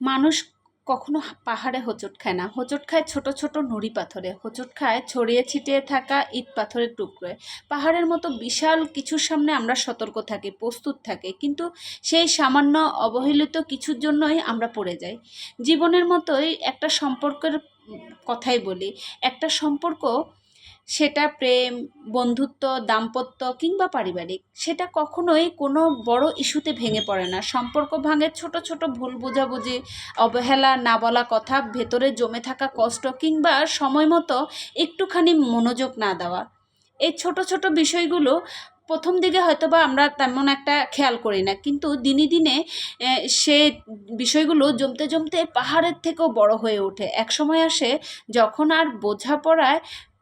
মানুষ কখনো পাহাড়ে হোঁচট খায় না। হোঁচট খায় ছোট ছোট নুড়ি পাথরে। হোঁচট খায় ছড়িয়ে ছিটিয়ে থাকা ইট পাথরের টুকরোয়। পাহাড়ের মতো বিশাল কিছুর সামনে আমরা সতর্ক থাকি, প্রস্তুত থাকি, কিন্তু সেই সামান্য অবহেলিত কিছুর জন্যই আমরা পড়ে যাই। জীবনের মতোই একটা সম্পর্কের কথাই বলি। একটা সম্পর্ক সেটা প্রেম, বন্ধুত্ব, দাম্পত্য কিংবা পারিবারিক, সেটা কখনোই কোনো বড় ইস্যুতে ভেঙে পড়ে না। সম্পর্ক ভাঙে ছোট ছোট ভুল বোঝাবুঝি, অবহেলা, না বলা কথা, ভেতরে জমে থাকা কষ্ট কিংবা সময় মতো একটুখানি মনোযোগ না দেওয়া। এই ছোট ছোট বিষয়গুলো প্রথম দিকে হয়তো বা আমরা তেমন একটা খেয়াল করি না, কিন্তু দিনে দিনে সে বিষয়গুলো জমতে জমতে পাহাড়ের থেকেও বড় হয়ে ওঠে। এক সময় আসে যখন আর বোঝাপড়ায়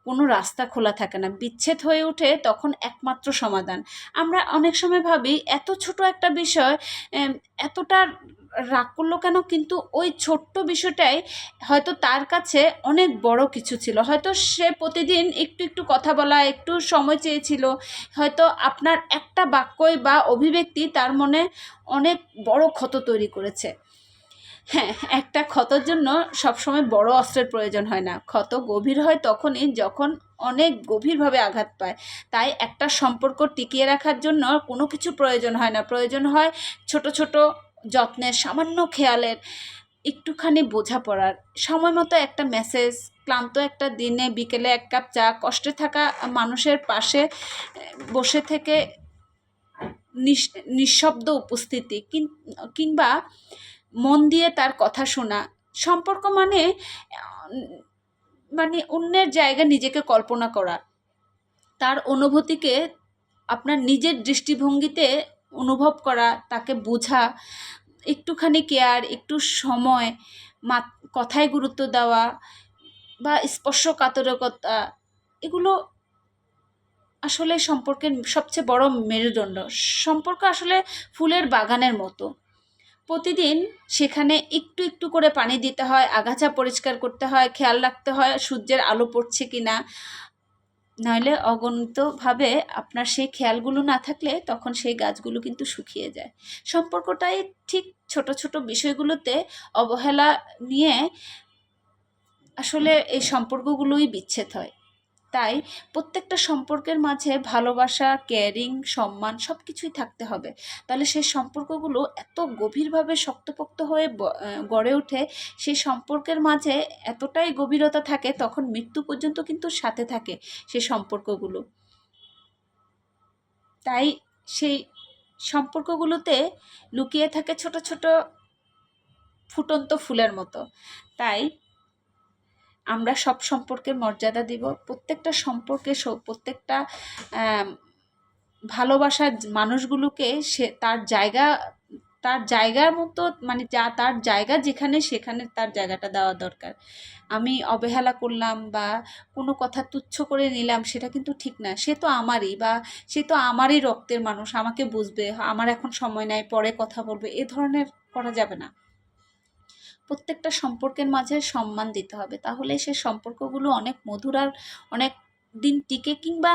কোনো রাস্তা খোলা থাকে না। বিচ্ছেদ হয়ে ওঠে তখন একমাত্র সমাধান। আমরা অনেক সময় ভাবি, এত ছোট একটা বিষয় এতটা রাগ করল কেন? কিন্তু ওই ছোট্ট বিষয়টাই হয়তো তার কাছে অনেক বড় কিছু ছিল। হয়তো সে প্রতিদিন একটু একটু কথা বলা, একটু সময় চেয়েছিল। হয়তো আপনার একটা বাক্যই বা অভিব্যক্তি তার মনে অনেক বড় ক্ষত তৈরি করেছে। হ্যাঁ একটা ক্ষতর জন্য সবসময় বড় অস্ত্রের প্রয়োজন হয় না। ক্ষত গভীর হয় তখনই যখন অনেক গভীরভাবে আঘাত পায়। তাই একটা সম্পর্ক টিকিয়ে রাখার জন্য কোনো কিছু প্রয়োজন হয় না। প্রয়োজন হয় ছোট ছোট যত্নের, সামান্য খেয়ালের, একটুখানি বোঝাপড়ার। সময় মতো একটা মেসেজ ক্লান্ত একটা দিনে, বিকেলে এক কাপ চা, কষ্টে থাকা মানুষের পাশে বসে থেকে নিঃশব্দ উপস্থিতি কিংবা মন দিয়ে তার কথা শোনা। সম্পর্ক মানে মানে অন্যের জায়গা নিজেকে কল্পনা করা। তার অনুভূতিকে আপনার নিজের দৃষ্টিভঙ্গিতে অনুভব করা, তাকে বোঝা, একটুখানি কেয়ার, একটু সময়, মা, কথায় গুরুত্ব দেওয়া বা স্পর্শকাতরকতা এগুলো আসলে সম্পর্কের সবচেয়ে বড় মেরুদণ্ড। সম্পর্ক আসলে ফুলের বাগানের মতো। প্রতিদিন সেখানে একটু একটু করে পানি দিতে হয়, আগাছা পরিষ্কার করতে হয়, খেয়াল রাখতে হয় সূর্যের আলো পড়ছে কি না নইলে অগণিতভাবে আপনার সেই খেয়ালগুলো না থাকলে তখন সেই গাছগুলো কিন্তু শুকিয়ে যায়। সম্পর্কটাই ঠিক ছোট ছোট বিষয়গুলোতে অবহেলা নিয়ে আসলে এই সম্পর্কগুলোই বিচ্ছেদ হয়। তাই প্রত্যেকটা সম্পর্কের মাঝে ভালোবাসা কেয়ারিং সম্মান সব কিছুই থাকতে হবে। তাহলে সেই সম্পর্কগুলো এত গভীরভাবে শক্তপোক্ত হয়ে গড়ে ওঠে, সেই সম্পর্কের মাঝে এতটাই গভীরতা থাকে, তখন মৃত্যু পর্যন্ত কিন্তু সাথে থাকে সেই সম্পর্কগুলো। তাই সেই সম্পর্কগুলোতে লুকিয়ে থাকে ছোট ছোট ফুটন্ত ফুলের মতো। তাই আমরা সব সম্পর্কের মর্যাদা দিব। প্রত্যেকটা সম্পর্কে প্রত্যেকটা ভালোবাসার মানুষগুলোকে সে, তার জায়গা, তার জায়গার মতো মানে যা তার জায়গা যেখানে, সেখানে তার জায়গাটা দেওয়া দরকার। আমি অবহেলা করলাম বা কোনো কথা তুচ্ছ করে নিলাম, সেটা কিন্তু ঠিক না। সে তো আমারই বা সে তো আমারই রক্তের মানুষ, আমাকে বুঝবে। আমার এখন সময় নাই, পরে কথা বলবে। এ ধরনের করা যাবে না। প্রত্যেকটা সম্পর্কের মাঝে সম্মান দিতে হবে। তাহলে সে সম্পর্কগুলো অনেক মধুর আর অনেক দিন টিকে কিংবা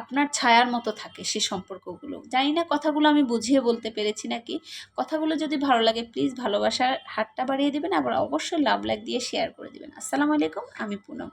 আপনার ছায়ার মতো থাকে সে সম্পর্কগুলো। জানি না কথাগুলো আমি বুঝিয়ে বলতে পেরেছি নাকি। কথাগুলো যদি ভালো লাগে প্লিজ ভালোবাসার হাতটা বাড়িয়ে দেবেন, আবার অবশ্যই লাভ লাইক দিয়ে শেয়ার করে দেবেন। আসসালামু আলাইকুম, আমি পুনম।